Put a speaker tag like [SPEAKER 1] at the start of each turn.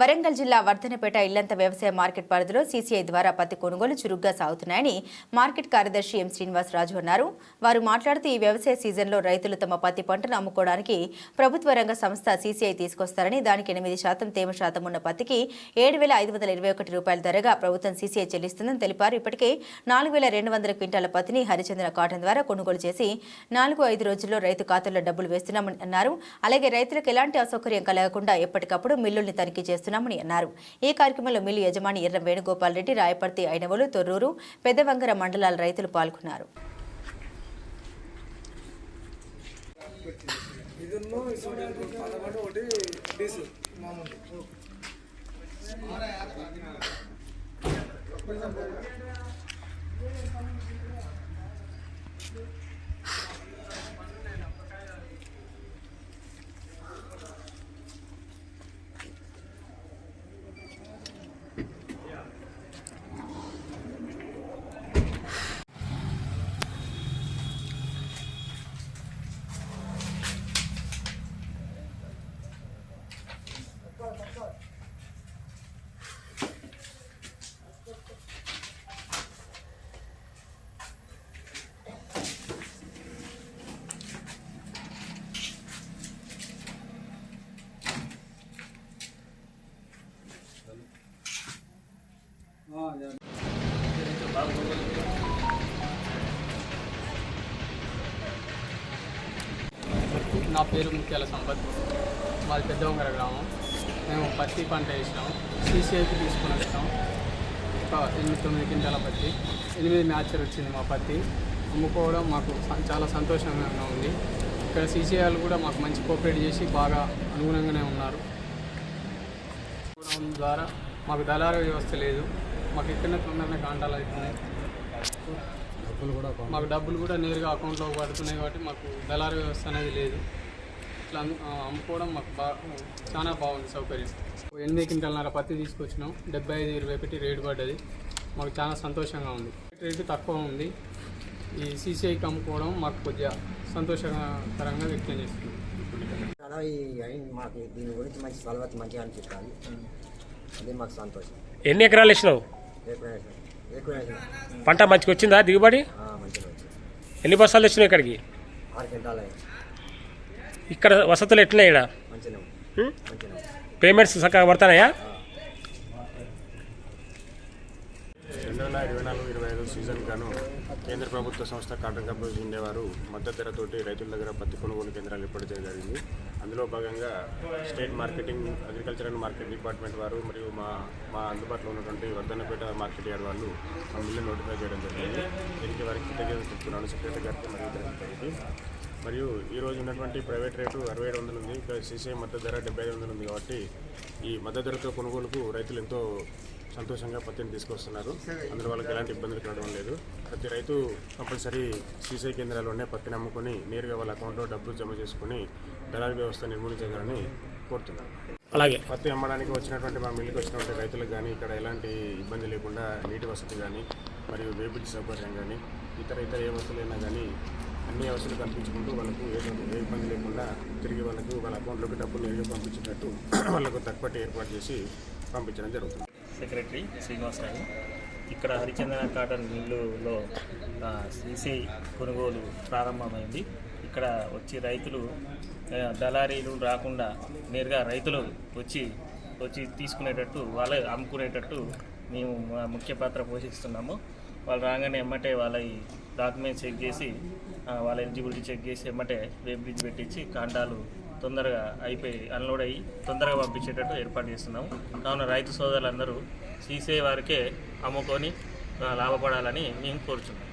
[SPEAKER 1] వరంగల్ జిల్లా వర్ధనపేట ఇల్లంత వ్యవసాయ మార్కెట్ పరిధిలో సీసీఐ ద్వారా పత్తి కొనుగోలు చురుగ్గా సాగుతున్నాయని మార్కెట్ కార్యదర్శి ఎం శ్రీనివాసరాజు అన్నారు. వారు మాట్లాడుతూ ఈ వ్యవసాయ సీజన్లో రైతులు తమ పత్తి పంటను అమ్ముకోవడానికి ప్రభుత్వ రంగ సంస్థ సీసీఐ తీసుకొస్తారని దానికి ఎనిమిది శాతం తేమ శాతం ఉన్న పత్తికి ఏడు వేల ఐదు వందల ఇరవై ఒకటి రూపాయల ధరగా ప్రభుత్వం సీసీఐ చెల్లిస్తుందని తెలిపారు. ఇప్పటికే నాలుగు వేల రెండు వందల క్వింటాల పత్తిని హరిచంద్ర కాటన్ ద్వారా కొనుగోలు చేసి నాలుగు ఐదు రోజుల్లో రైతు ఖాతాల్లో డబ్బులు వేస్తున్నామని అన్నారు. అలాగే రైతులకు ఎలాంటి అసౌకర్యం కలగకుండా ఎప్పటికప్పుడు మిల్లుల్ని తనిఖీ చేస్తున్నామని అన్నారు ఈ కార్యక్రమంలో మిల్లు యజమాని ఎర్ర వేణుగోపాల్ రెడ్డి రాయపర్తి ఐనవోలు తొర్రూరు పెద్దవంగర మండలాల రైతులు పాల్గొన్నారు
[SPEAKER 2] Thank you.
[SPEAKER 3] నా పేరు ముత్యాల సంపత్. మాది పెద్దవంగర గ్రామం. మేము పత్తి పంట వేసినాం. సీసీఐకి తీసుకుని వచ్చాం ఒక ఎనిమిది తొమ్మిది క్వింటాల పత్తి. ఎనిమిది మ్యాచర్ వచ్చింది మా పత్తి. అమ్ముకోవడం మాకు చాలా సంతోషంగా ఉంది. ఇక్కడ సీసీఐలు కూడా మాకు మంచి కోఆపరేట్ చేసి బాగా అనుగుణంగానే ఉన్నారు. ద్వారా మాకు దళార వ్యవస్థ లేదు. మాకు ఎక్కడనే తొందరనే కాంటాలు అవుతున్నాయి మాకు డబ్బులు కూడా నేరుగా అకౌంట్లో పడుతున్నాయి కాబట్టి మాకు దళారు వ్యవస్థ అనేది లేదు. ఇట్లా అమ్ముకోవడం మాకు బాగా చాలా బాగుంది సౌకర్యం. ఎనిమిది క్వింటాలన్నర పత్తి తీసుకొచ్చినాం. డెబ్బై ఐదు ఇరవై ఒకటి రేటు పడ్డది. మాకు చాలా సంతోషంగా ఉంది. రేటు తక్కువ ఉంది. ఈ సీసీఐకి అమ్ముకోవడం మాకు కొద్దిగా సంతోషకరంగా వ్యక్తం చేస్తుంది.
[SPEAKER 4] చాలా ఈ అయింది మాకు దీని గురించి మంచి సలవత్ మంచిగా అనిపిస్తుంది అదే మాకు సంతోషం.
[SPEAKER 5] ఎన్ని ఎకరాలు వేసినావు? పంట మంచిగా వచ్చిందా? దిగుబడి?
[SPEAKER 4] మంచిగా వచ్చింది.
[SPEAKER 5] ఎన్ని బస్తాలు తెచ్చినావు ఇక్కడికి?
[SPEAKER 4] ఆరు క్వింటాలు
[SPEAKER 5] ఇక్కడ వసతులు ఎట్లా ఇక్కడ. పేమెంట్స్ చక్కగా పడతాయా
[SPEAKER 6] రెండు వేల ఇరవై నాలుగు ఇరవై ఐదు సీజన్ గాను కేంద్ర ప్రభుత్వ సంస్థ కాటన్ కంపెనీ ఇండియా వారు మద్దతు ధరతోటి రైతుల దగ్గర పత్తి కొనుగోలు కేంద్రాలు ఏర్పాటు చేయడం జరిగింది. అందులో భాగంగా state marketing agriculture and market department వారు మరియు మా మా అందుబాటులో ఉన్నటువంటి వర్ధన్నపేట మార్కెట్ యార్డ్ వాళ్ళు మా మిల్లు నోటిఫై చేయడం జరిగింది. దీనికి వారికి కృతజ్ఞతలు చెప్తున్నాను. సెక్రటరీ గారికి మరియు. మరియు ఈ రోజు ఉన్నటువంటి ప్రైవేట్ రేటు అరవై ఏడు వందలు ఉంది. ఇంకా సీసీఐ మద్దతు ధర డెబ్బై ఐదు వందలు ఉంది కాబట్టి ఈ మద్దతు ధరతో కొనుగోలుకు రైతులు ఎంతో సంతోషంగా పత్తిని తీసుకొస్తున్నారు. అందులో వాళ్ళకి ఎలాంటి ఇబ్బందులు కలగడం లేదు. ప్రతి రైతు కంపల్సరీ సీసీ కేంద్రాల్లోనే పత్తిని అమ్ముకొని నేరుగా వాళ్ళ అకౌంట్లో డబ్బులు జమ చేసుకుని దళారీ వ్యవస్థ నిర్మూలించాలని కోరుతున్నాను
[SPEAKER 5] అలాగే.
[SPEAKER 6] పత్తి అమ్మడానికి వచ్చినటువంటి మా మిల్లుకి వచ్చినటువంటి రైతులకు కానీ ఇక్కడ ఎలాంటి ఇబ్బంది లేకుండా నీటి వసతి కానీ మరియు వేబిల్ సౌకర్యం కానీ ఇతర ఇతర ఏ వసతులైనా కానీ అన్ని అవసరాలు కల్పించుకుంటూ వాళ్ళకు ఏ ఏ ఇబ్బంది లేకుండా తిరిగి వాళ్ళకు వాళ్ళ అకౌంట్లోకి డబ్బులు నేరుగా పంపించినట్టు వాళ్ళకు తక్కువ ఏర్పాటు చేసి పంపించడం జరుగుతుంది.
[SPEAKER 7] సెక్రటరీ శ్రీనివాసరావు ఇక్కడ హరిచందన కాటన్ మిల్లులో సీసీ కొనుగోలు ప్రారంభమైంది. ఇక్కడ వచ్చి రైతులు దళారీలు రాకుండా నేరుగా రైతులు వచ్చి వచ్చి తీసుకునేటట్టు వాళ్ళే అమ్ముకునేటట్టు మేము మా ముఖ్య పాత్ర పోషిస్తున్నాము. వాళ్ళు రాగానే ఎమ్మటే వాళ్ళ డాక్యుమెంట్స్ చెక్ చేసి వాళ్ళ ఎలిజిబిలిటీ చెక్ చేసి ఏమంటే వెబ్ బ్రిడ్జ్ పెట్టించి కాండాలు తొందరగా అయిపోయి అన్లోడ్ అయ్యి తొందరగా పంపించేటట్టు ఏర్పాటు చేస్తున్నాము. కావున రైతు సోదరులందరూ సీసే వారికే అమ్ముకొని లాభపడాలని మేము కోరుచున్నాం.